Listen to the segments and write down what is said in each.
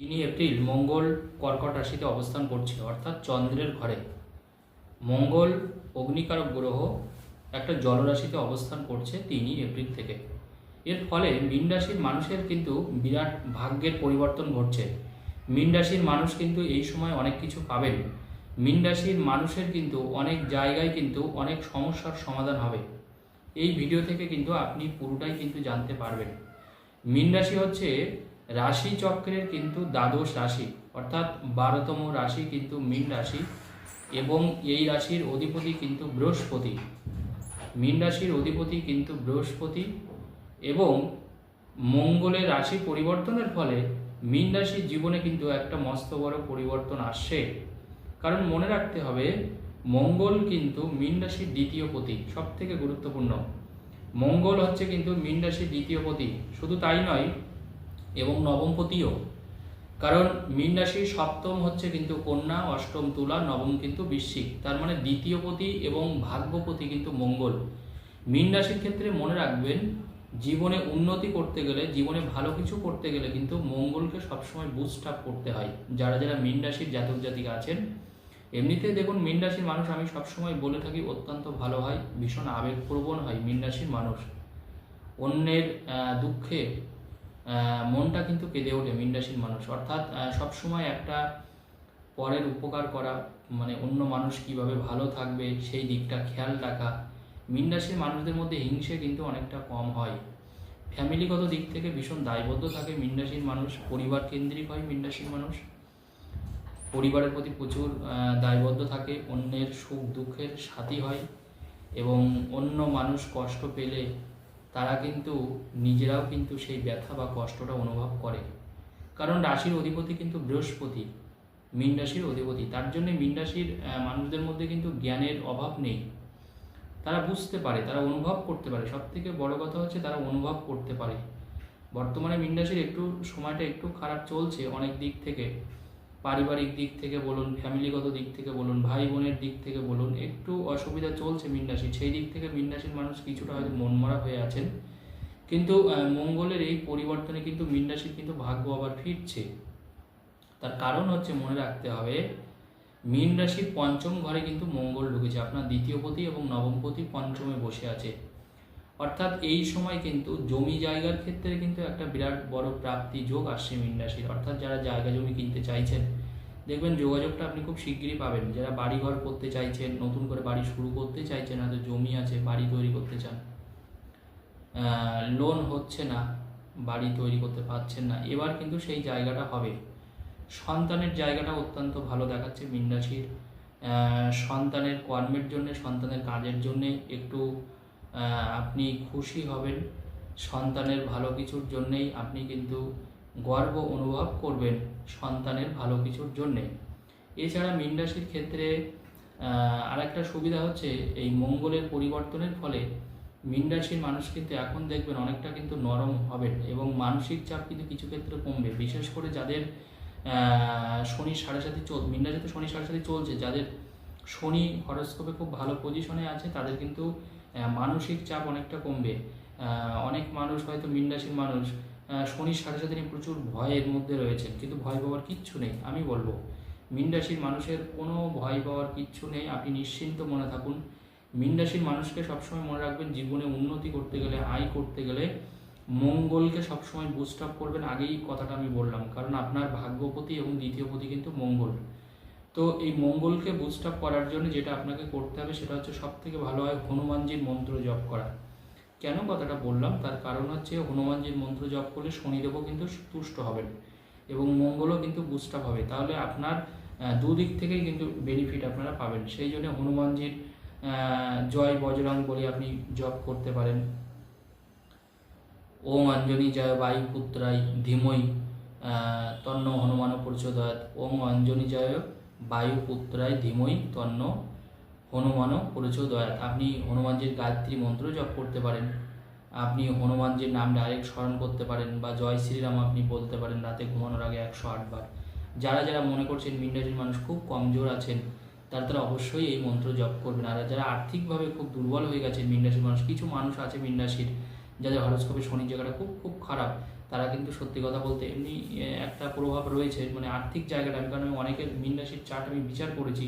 তিনই April মঙ্গল কর্কট রাশিতে অবস্থান করছে, অর্থাৎ চন্দ্রের ঘরে। মঙ্গল অগ্নিকারক গ্রহ একটা জলরাশিতে অবস্থান করছে তিনি এপ্রিল থেকে। এর ফলে মীন রাশির মানুষের কিন্তু বিরাট ভাগ্যের পরিবর্তন ঘটছে। মীন রাশির মানুষ কিন্তু এই সময় অনেক কিছু পাবেন। মীন রাশির মানুষের কিন্তু অনেক জায়গায় কিন্তু অনেক সমস্যার সমাধান হবে। এই ভিডিও থেকে কিন্তু আপনি পুরোটাই কিন্তু জানতে পারবেন। মীন রাশি হচ্ছে রাশি চক্রের কিন্তু দ্বাদশ রাশি, অর্থাৎ বারোতম রাশি কিন্তু মীন রাশি এবং এই রাশির অধিপতি কিন্তু বৃহস্পতি। মীন রাশির অধিপতি কিন্তু বৃহস্পতি এবং মঙ্গলের রাশি পরিবর্তনের ফলে মীন রাশির জীবনে কিন্তু একটা মস্ত বড় পরিবর্তন আসছে। কারণ মনে রাখতে হবে, মঙ্গল কিন্তু মীন রাশির দ্বিতীয় পতি সব থেকে গুরুত্বপূর্ণ। মঙ্গল হচ্ছে কিন্তু মীন রাশির দ্বিতীয় পতি, শুধু তাই নয় এবং নবমপতিও। কারণ মীন রাশির সপ্তম হচ্ছে কিন্তু কন্যা, অষ্টম তুলা, নবম কিন্তু বৃশ্চিক। তার মানে দ্বিতীয় পতি এবং ভাগ্যপতি কিন্তু মঙ্গল। মীন রাশির ক্ষেত্রে মনে রাখবেন, জীবনে উন্নতি করতে গেলে, জীবনে ভালো কিছু করতে গেলে কিন্তু মঙ্গলকে সবসময় বুস্ট আপ করতে হয়। যারা যারা মীন রাশির জাতক জাতিকা আছেন, এমনিতে দেখুন মীন রাশির মানুষ আমি সবসময় বলে থাকি অত্যন্ত ভালো হয়, ভীষণ আবেগপ্রবণ হয় মীন রাশির মানুষ। অন্যের দুঃখে মনটা কিন্তু কেঁদে ওঠে মীন রাশির মানুষ। অর্থাৎ সবসময় একটা পরের উপকার করা মানে অন্য মানুষ কীভাবে ভালো থাকবে সেই দিকটা খেয়াল রাখা। মীন রাশির মানুষদের মধ্যে হিংসে কিন্তু অনেকটা কম হয়। ফ্যামিলিগত দিক থেকে ভীষণ দায়বদ্ধ থাকে মীন রাশির মানুষ। পরিবার কেন্দ্রিক হয় মীন রাশির মানুষ। পরিবারের প্রতি প্রচুর দায়বদ্ধ থাকে, অন্যের সুখ দুঃখের সাথী হয় এবং অন্য মানুষ কষ্ট পেলে তারা কিন্তু নিজেরাও কিন্তু সেই ব্যথা বা কষ্টটা অনুভব করে। কারণ রাশির অধিপতি কিন্তু বৃহস্পতি, মীন রাশির অধিপতি। তার জন্য মীন রাশির মানুষদের মধ্যে কিন্তু জ্ঞানের অভাব নেই। তারা বুঝতে পারে, তারা অনুভব করতে পারে। সব থেকে বড় কথা হচ্ছে তারা অনুভব করতে পারে। বর্তমানে মীন রাশির একটু সময়টা একটু খারাপ চলছে অনেক দিক থেকে। পারিবারিক দিক থেকে বলুন, ফ্যামিলিগত দিক থেকে বলুন ভাই বোনের দিক থেকে বলুন, একটু অসুবিধা চলছে মীন রাশির সেই দিক থেকে মীন রাশির মানুষ কিছুটা হয়তো মনমরা হয়ে আছেন। কিন্তু মঙ্গলের এই পরিবর্তনে কিন্তু মীন রাশির কিন্তু ভাগ্য আবার ফিরছে। তার কারণ হচ্ছে মনে রাখতে হবে মীন রাশির পঞ্চম ঘরে কিন্তু মঙ্গল ঢুকেছে। আপনার দ্বিতীয় পতি এবং নবম পতি পঞ্চমে বসে আছে। অর্থাৎ এই সময় কিন্তু জমি জায়গার ক্ষেত্রে কিন্তু একটা বিরাট বড় প্রাপ্তি যোগ আসছে মীন রাশির অর্থাৎ যারা জায়গা জমি কিনতে চাইছেন, দেখবেন যোগাযোগটা আপনি খুব শিগগিরই পাবেন। যারা বাড়ি ঘর করতে চাইছেন, নতুন করে বাড়ি শুরু করতে চাইছেন, হয়তো জমি আছে, বাড়ি তৈরি করতে চান লোন হচ্ছে না, বাড়ি তৈরি করতে পারছেন না, এবার কিন্তু সেই জায়গাটা হবে। সন্তানের জায়গাটা অত্যন্ত ভালো দেখাচ্ছে মীন রাশির সন্তানের কর্মের জন্য, সন্তানের কাজের জন্য একটু আপনি খুশি হবেন। সন্তানের ভালো কিছুর জন্যেই আপনি কিন্তু গর্ব অনুভব করবেন সন্তানের ভালো কিছুর জন্যে। এছাড়া মীন রাশির ক্ষেত্রে আরেকটা সুবিধা হচ্ছে এই মঙ্গলের পরিবর্তনের ফলে মীন রাশির মানুষ কিন্তু এখন দেখবেন অনেকটা কিন্তু নরম হবেন এবং মানসিক চাপ কিন্তু কিছু ক্ষেত্রে কমবে। বিশেষ করে যাদের শনি সাড়ে সাথে চল, মীন রাশিতে শনি সাড়ে সাথে চলছে, যাদের শনি হরস্কোপে খুব ভালো পজিশনে আছে, তাদের কিন্তু মানসিক চাপ অনেকটা কমবে। অনেক মানুষ হয়তো মীন রাশির মানুষ শনির সাথে সাথে নিয়ে প্রচুর ভয়ের মধ্যে রয়েছেন, কিন্তু ভয় পাওয়ার কিচ্ছু নেই, আমি বলব। মীন রাশির মানুষের কোনো ভয় পাওয়ার কিচ্ছু নেই, আপনি নিশ্চিন্ত মনে থাকুন। মীন রাশির মানুষকে সবসময় মনে রাখবেন, জীবনে উন্নতি করতে গেলে, আয় করতে গেলে মঙ্গলকে সবসময় বুস্ট আপ করবেন। আগেই কথাটা আমি বললাম, কারণ আপনার ভাগ্যপতি এবং দ্বিতীয় পতি কিন্তু মঙ্গল। তো এই মঙ্গলকে বুস্ট আপ করার জন্য যেটা আপনাকে করতে হবে সেটা হচ্ছে সব থেকে ভালো হয় হনুমানজির মন্ত্র জপ করা। কেন কথাটা বললাম? তার কারণ হচ্ছে হনুমানজির মন্ত্র জপ করলে শনিদেবও কিন্তু তুষ্ট হবেন এবং মঙ্গলও কিন্তু বুস্ট আপ হবে। তাহলে আপনার দুদিক থেকেই কিন্তু বেনিফিট আপনারা পাবেন। সেই জন্য হনুমানজির জয় বজরং বলে আপনি জপ করতে পারেন। ওম অঞ্জনি জয় বায়ুপুত্রাই আহ, তন্ন হনুমান প্রচোদয়াত। ওম অঞ্জনি জয় বায়ুপুত্রায় ধীমই তন্ন হনুমান প্রচোদয়াত আপনি হনুমানজির গায়ত্রী মন্ত্র জপ করতে পারেন। আপনি হনুমানজির নাম ডাইরেক্ট স্মরণ করতে পারেন বা জয় শ্রীরাম আপনি বলতে পারেন রাতে ঘুমানোর আগে একশো আটবার যারা যারা মনে করছেন মিন্ডাজির মানুষ খুব কমজোর আছেন, তারা তারা অবশ্যই এই মন্ত্র জপ করবেন। আর যারা আর্থিকভাবে খুব দুর্বল হয়ে গেছেন মিন্ডাসির মানুষ, কিছু মানুষ আছে মিন্ডাসির যাদের হরস্কোপে শনির জায়গাটা খুব খুব খারাপ। তারা কিন্তু সত্যি কথা বলতে এমনি একটা প্রভাব রয়েছে মানে আর্থিক জায়গাটা, আমি কারণ আমি অনেকের মিন রাশির চার্ট আমি বিচার করেছি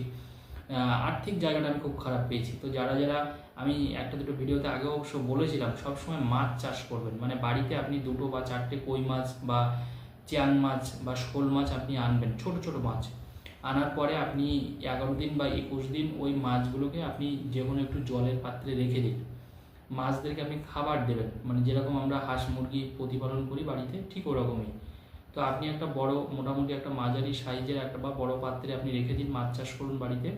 আর্থিক জায়গাটা আমি খুব খারাপ পেয়েছি। তো যারা যারা আমি একটা দুটো ভিডিওতে আগে অবশ্য বলেছিলাম, সবসময় মাছ চাষ করবেন। মানে বাড়িতে আপনি দুটো বা চারটে কই মাছ বা চ্যাং মাছ বা শোল মাছ আপনি আনবেন, ছোট ছোট মাছ। আনার পরে আপনি এগারো দিন বা একুশ দিন ওই মাছগুলোকে আপনি যে কোনো একটু জলের পাত্রে রেখে দিন। মাছদেরকে আপনি খাবার দেবেন। মানে যেরকম আমরা হাঁস মুরগি প্রতিপালন করি বাড়িতে, ঠিক ওরকমই। তো আপনি একটা বড়, মোটামুটি একটা মাঝারি সাইজের একটা বা বড় পাত্রে আপনি রেখে দিন মাছ চাষ করুন বাড়িতে।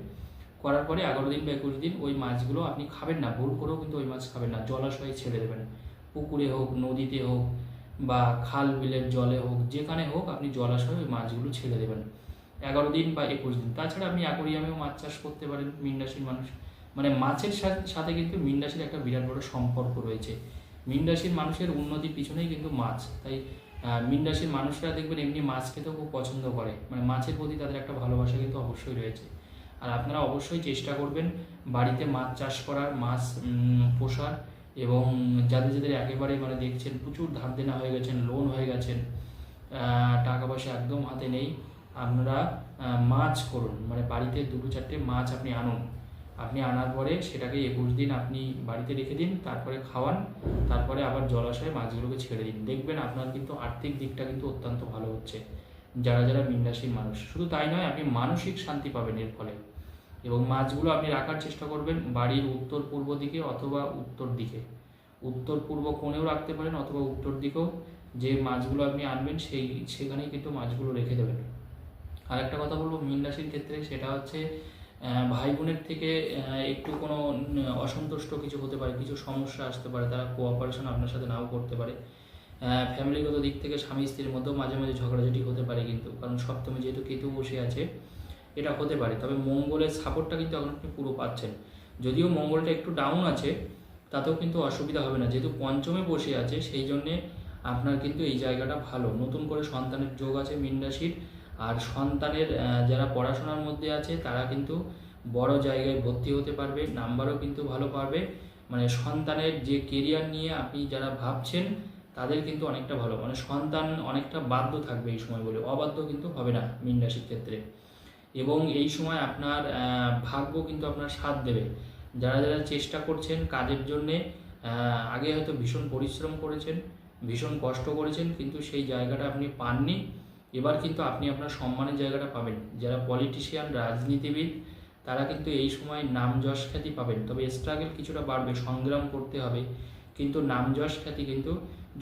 করার পরে এগারো দিন বা একুশ দিন ওই মাছগুলো আপনি খাবেন না, ভুল করেও কিন্তু ওই মাছ খাবেন না। জলাশয়ে ছেড়ে দেবেন। পুকুরে হোক, নদীতে হোক বা খাল বিলের জলে হোক, যেখানে হোক আপনি জলাশয়ে ওই মাছগুলো ছেড়ে দেবেন। এগারো দিন বা একুশ দিন। তাছাড়া আপনি অ্যাকোরিয়ামেও মাছ চাষ করতে পারেন মিনরাশির মানুষ। মানে মাছের সাথে কিন্তু মিনরাশির একটা বিরাট বড় সম্পর্ক রয়েছে। মিনরাশির মানুষের উন্নতির পিছনেই কিন্তু মাছ। তাই মীন রাশির মানুষরা দেখবেন এমনি মাছ খেতেও খুব পছন্দ করে। মানে মাছের প্রতি তাদের একটা ভালোবাসা কিন্তু অবশ্যই রয়েছে। আর আপনারা অবশ্যই চেষ্টা করবেন বাড়িতে মাছ চাষ করার, মাছ পোষার এবং যাদের যাদের একেবারে মানে দেখছেন প্রচুর ধার দেনা হয়ে গেছেন লোন হয়ে গেছেন টাকা পয়সা একদম হাতে নেই, আপনারা মাছ করুন। মানে বাড়িতে দুটো চারটে মাছ আপনি আনুন। আপনি আনার পরে সেটাকে একুশ দিন আপনি বাড়িতে রেখে দিন, তারপরে খাওয়ান, তারপরে আবার জলাশয়ে মাছগুলোকে ছেড়ে দিন। দেখবেন আপনার কিন্তু আর্থিক দিকটা কিন্তু অত্যন্ত ভালো হচ্ছে। যারা যারা মিনরাশির মানুষ, শুধু তাই নয়, আপনি মানসিক শান্তি পাবেন এর ফলে। এবং মাছগুলো আপনি রাখার চেষ্টা করবেন বাড়ির উত্তর পূর্ব দিকে অথবা উত্তর দিকে। উত্তর পূর্ব কোণেও রাখতে পারেন অথবা উত্তর দিকেও। যে মাছগুলো আপনি আনবেন, সেই, সেখানেই কিন্তু মাছগুলো রেখে দেবেন। আর একটা কথা বলব, মীন রাশির ক্ষেত্রে সেটা হচ্ছে ভাই বোনের থেকে একটু কোনো অসন্তুষ্ট কিছু হতে পারে, কিছু সমস্যা আসতে পারে, তারা কোঅপারেশন আপনার সাথে নাও করতে পারে। ফ্যামিলিগত দিক থেকে স্বামী স্ত্রীর মধ্যেও মাঝে মাঝে ঝগড়াঝাটি হতে পারে কিন্তু, কারণ সপ্তমে যেহেতু কেতু বসে আছে, এটা হতে পারে। তবে মঙ্গলের সাপোর্টটা কিন্তু এখন আপনি পুরো পাচ্ছেন। যদিও মঙ্গলটা একটু ডাউন আছে, তাতেও কিন্তু অসুবিধা হবে না। যেহেতু পঞ্চমে বসে আছে, সেই জন্যে আপনার কিন্তু এই জায়গাটা ভালো। নতুন করে সন্তানের যোগ আছে, মীন রাশির। আর সন্তানের যারা পড়াশোনার মধ্যে আছে, তারা কিন্তু বড় জায়গায় ভর্তি হতে পারবে, নাম্বারও কিন্তু ভালো পারবে মানে সন্তানের যে কেরিয়ার নিয়ে আপনি যারা ভাবছেন, তাদের কিন্তু অনেকটা ভালো। মানে সন্তান অনেকটা বাধ্য থাকবে এই সময় বলে। অবাধ্য কিন্তু হবে না মীন রাশির ক্ষেত্রে। এবং এই সময় আপনার ভাগ্য কিন্তু আপনার সাথ দেবে। যারা যারা চেষ্টা করছেন কাজের জন্যে আগে হয়তো ভীষণ পরিশ্রম করেছেন, ভীষণ কষ্ট করেছেন, কিন্তু সেই জায়গাটা আপনি পাননি। এবার কিন্তু আপনি আপনার সম্মানের জায়গাটা পাবেন। যারা পলিটিশিয়ান রাজনীতিবিদ, তারা কিন্তু এই সময় নাম যশ খ্যাতি পাবেন। তবে স্ট্রাগল কিছুটা বাড়বে, সংগ্রাম করতে হবে। কিন্তু নাম যশ খ্যাতি কিন্তু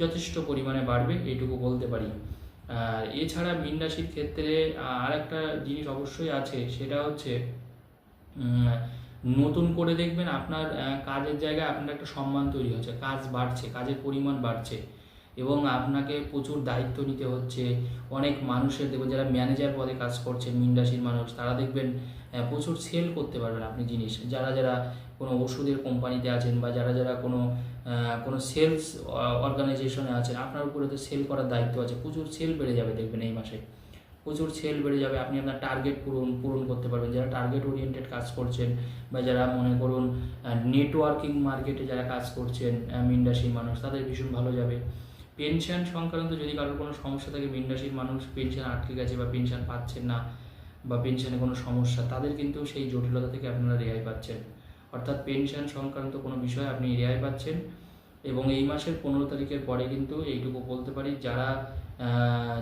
যথেষ্ট পরিমাণে বাড়বে, এইটুকু বলতে পারি। এছাড়া মীন রাশির ক্ষেত্রে আর একটা জিনিস অবশ্যই আছে, সেটা হচ্ছে নতুন করে দেখবেন আপনার কাজের জায়গায় আপনার একটা সম্মান তৈরি হচ্ছে। কাজ বাড়ছে, কাজের পরিমাণ বাড়ছে। এবং আপনাকে প্রচুর দায়িত্ব নিতে হচ্ছে। অনেক মানুষের দেখবেন যারা ম্যানেজার পদে কাজ করছেন, মিন রাশির মানুষ, তারা দেখবেন প্রচুর সেল করতে পারবেন আপনি জিনিস। যারা যারা কোনো ওষুধের কোম্পানিতে আছেন বা যারা যারা কোনো কোনো সেলস অর্গানাইজেশনে আছেন, আপনার উপরে তো সেল করার দায়িত্ব আছে। প্রচুর সেল বেড়ে যাবে দেখবেন এই মাসে। প্রচুর সেল বেড়ে যাবে। আপনি আপনার টার্গেট পূরণ পূরণ করতে পারবেন। যারা টার্গেট ওরিয়েন্টেড কাজ করছেন বা যারা মনে করুন নেটওয়ার্কিং মার্কেটে যারা কাজ করছেন মিনরাশির মানুষ, তাদের ভীষণ ভালো যাবে। পেনশন সংক্রান্ত যদি কারোর কোনো সমস্যা থাকে, মিনরাশির মানুষ পেনশন আটকে গেছে বা পেনশন পাচ্ছেন না বা পেনশনে কোনো সমস্যা, তাদের কিন্তু সেই জটিলতা থেকে আপনারা রেহাই পাচ্ছেন। অর্থাৎ পেনশন সংক্রান্ত কোনো বিষয়ে আপনি রেহাই পাচ্ছেন এবং এই মাসের পনেরো তারিখের পরে কিন্তু এইটুকু বলতে পারি, যারা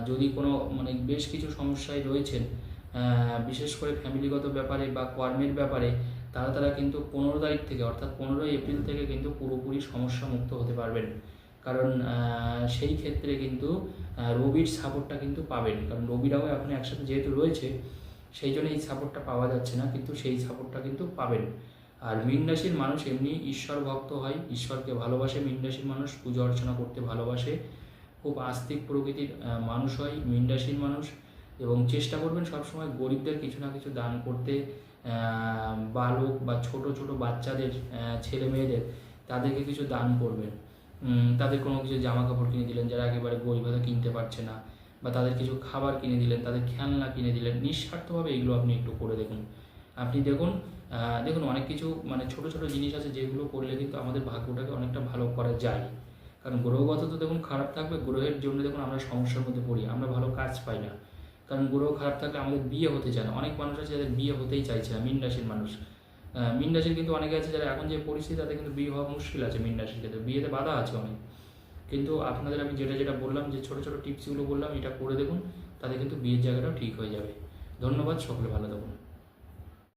যদি কোনো মানে বেশ কিছু সমস্যায় রয়েছেন বিশেষ করে ফ্যামিলিগত ব্যাপারে বা কর্মের ব্যাপারে, তারা তারা কিন্তু পনেরো তারিখ থেকে, অর্থাৎ পনেরোই এপ্রিল থেকে কিন্তু পুরোপুরি সমস্যা মুক্ত হতে পারবেন। কারণ সেই ক্ষেত্রে কিন্তু রবির সাপোর্টটা কিন্তু পাবেন। কারণ রবিরাও এখন একসাথে যেহেতু রয়েছে, সেই জন্য এই সাপোর্টটা পাওয়া যাচ্ছে না, কিন্তু সেই সাপোর্টটা কিন্তু পাবেন। আর মীন রাশির মানুষ এমনি ঈশ্বর ভক্ত হয়, ঈশ্বরকে ভালোবাসে। মীন রাশির মানুষ পুজো অর্চনা করতে ভালোবাসে। খুব আস্তিক প্রকৃতির মানুষ হয় মীন রাশির মানুষ। এবং চেষ্টা করবেন সবসময় গরিবদের কিছু না কিছু দান করতে বালক বা ছোট ছোট বাচ্চাদের ছেলে মেয়েদের, তাদেরকে কিছু দান করবেন। তাদের কোনো কিছু জামা কাপড় কিনে দিলেন যারা একেবারে গরিব হয়তো কিনতে পারছে না, বা তাদের কিছু খাবার কিনে দিলেন, তাদের খেলনা কিনে দিলেন, নিঃস্বার্থভাবে এগুলো আপনি একটু করে দেখুন। আপনি দেখুন দেখুন অনেক কিছু মানে ছোট ছোট জিনিস আছে যেগুলো করলে কিন্তু আমাদের ভাগ্যটাকে অনেকটা ভালো করা যায়। কারণ গ্রহগত তো দেখুন খারাপ থাকবে, গ্রহের জন্য দেখুন আমরা সমস্যার মধ্যে পড়ি, আমরা ভালো কাজ পাই না। কারণ গ্রহ খারাপ থাকলে আমাদের বিয়ে হতে চায় না। অনেক মানুষ আছে যাদের বিয়ে হতেই চাইছে না, মিন রাশির মানুষ। মিন রাশির কিন্তু অনেকে আছে যারা এখন যে পরিস্থিতি তাদের কিন্তু বিয়ে হওয়া মুশকিল আছে মিন রাশির ক্ষেত্রে। বিয়েতে বাধা আছে অনেক। কিন্তু আপনাদের আমি যেটা যেটা বললাম, যে ছোটো ছোটো টিপসগুলো বললাম, এটা করে দেখুন, তাতে কিন্তু বিয়ের জায়গাটাও ঠিক হয়ে যাবে। ধন্যবাদ, সকলে ভালো থাকুন।